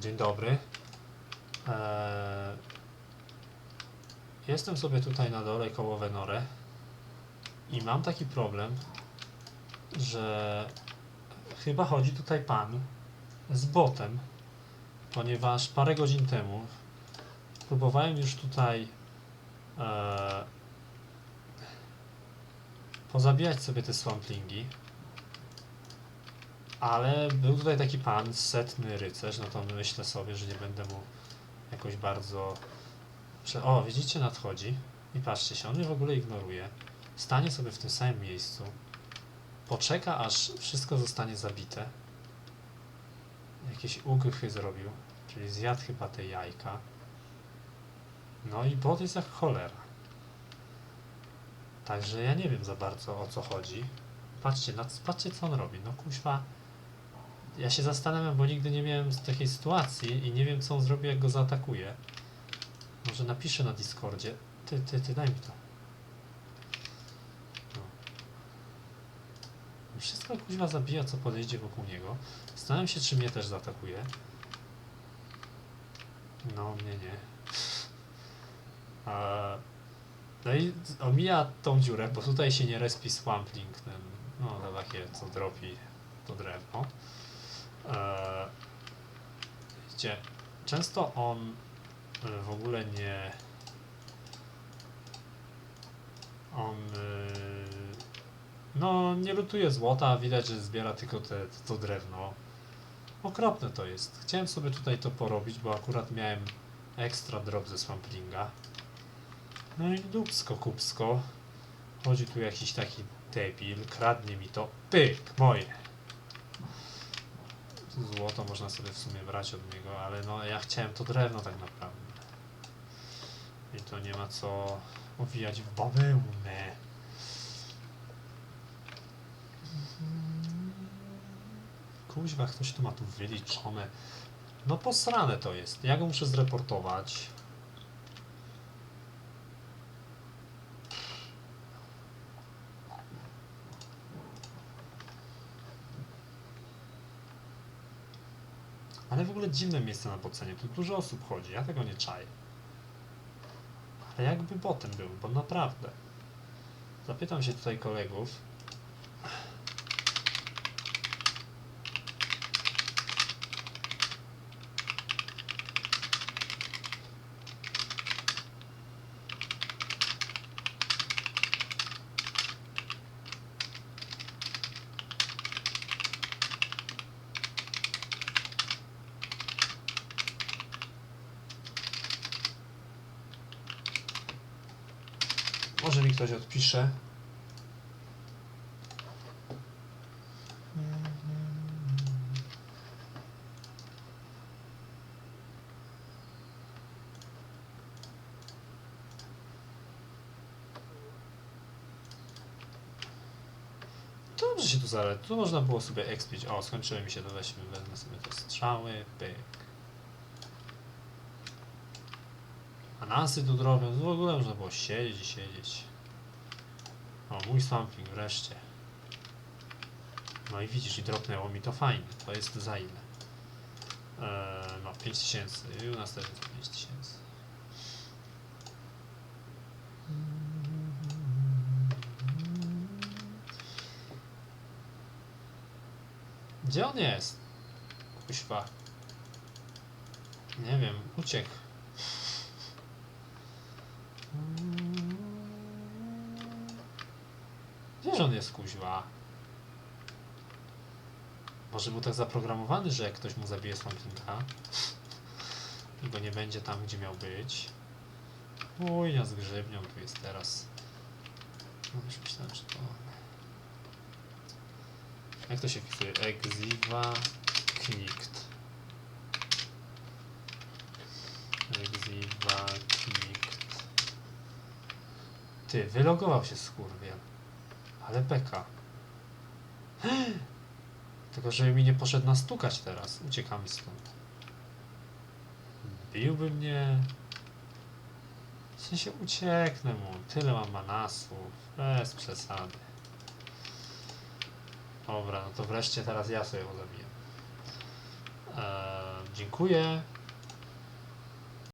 Dzień dobry. Eee, jestem sobie tutaj na dole koło Venore i mam taki problem, że chyba chodzi tutaj pan z botem, ponieważ parę godzin temu próbowałem już tutaj eee, pozabijać sobie te swamplingi. Ale był tutaj taki pan, setny rycerz, no to myślę sobie, że nie będę mu jakoś bardzo... O, widzicie, nadchodzi i patrzcie się, on mnie w ogóle ignoruje. Stanie sobie w tym samym miejscu, poczeka aż wszystko zostanie zabite. Jakieś ugrychy zrobił, czyli zjadł chyba te jajka. No i bot jest jak cholera. Także ja nie wiem za bardzo o co chodzi. Patrzcie, patrzcie co on robi. No kuźwa, ja się zastanawiam, bo nigdy nie miałem takiej sytuacji i nie wiem, co on zrobi, jak go zaatakuje. Może napiszę na Discordzie. Ty, ty, ty, daj mi to. No. Wszystko kuźwa zabija, co podejdzie wokół niego. Zastanawiam się, czy mnie też zaatakuje. No, mnie nie. A, no i omija tą dziurę, bo tutaj się nie respi Swampling, ten, no to takie, co dropi to drewno. Eee, widzicie, często on e, w ogóle nie. On. e, No, nie lutuje złota, widać, że zbiera tylko te, to drewno. Okropne to jest. Chciałem sobie tutaj to porobić, bo akurat miałem ekstra drop ze Swamplinga. No i dupsko kupsko. Chodzi tu jakiś taki debil, kradnie mi to. Pyk, moje. Złoto można sobie w sumie brać od niego, ale no ja chciałem to drewno tak naprawdę. I to nie ma co owijać w bawełnę. Kuźwa, ktoś tu ma tu wyliczone. No posrane to jest. Ja go muszę zreportować. Ale w ogóle dziwne miejsce na podcenie. Tu dużo osób chodzi, ja tego nie czaję. Ale jakby potem był, bo naprawdę. Zapytam się tutaj kolegów. Może ktoś odpisze. Dobrze się tu zale. Tu można było sobie expić. O, skończyły mi się, to weźmy, wezmę sobie te strzały, pyk. Anasy tu drobią, w ogóle można było siedzieć i siedzieć. Mój swamping wreszcie. No i widzisz, i dropnęło mi to fajnie. To jest za ile? Eee, no, 5000. I u nas też jest 5000. Gdzie on jest? Kuźwa. Nie wiem, uciekł. Gdzież on jest kuźwa? Może był tak zaprogramowany, że jak ktoś mu zabije Swampinga i go nie będzie tam, gdzie miał być. Ujnia z grzybnią tu jest teraz. No już myślałem, że to... Jak to się wpisuje? Exiva Knikt. Exiva Knikt. Ty, wylogował się skurwiel. Ale beka. Tylko, żeby mi nie poszedł nastukać teraz. Uciekamy stąd. Biłby mnie. W sensie ucieknę mu. Tyle mam manasów. Bez przesady. Dobra, no to wreszcie teraz ja sobie go zabiję. Ehm, Dziękuję.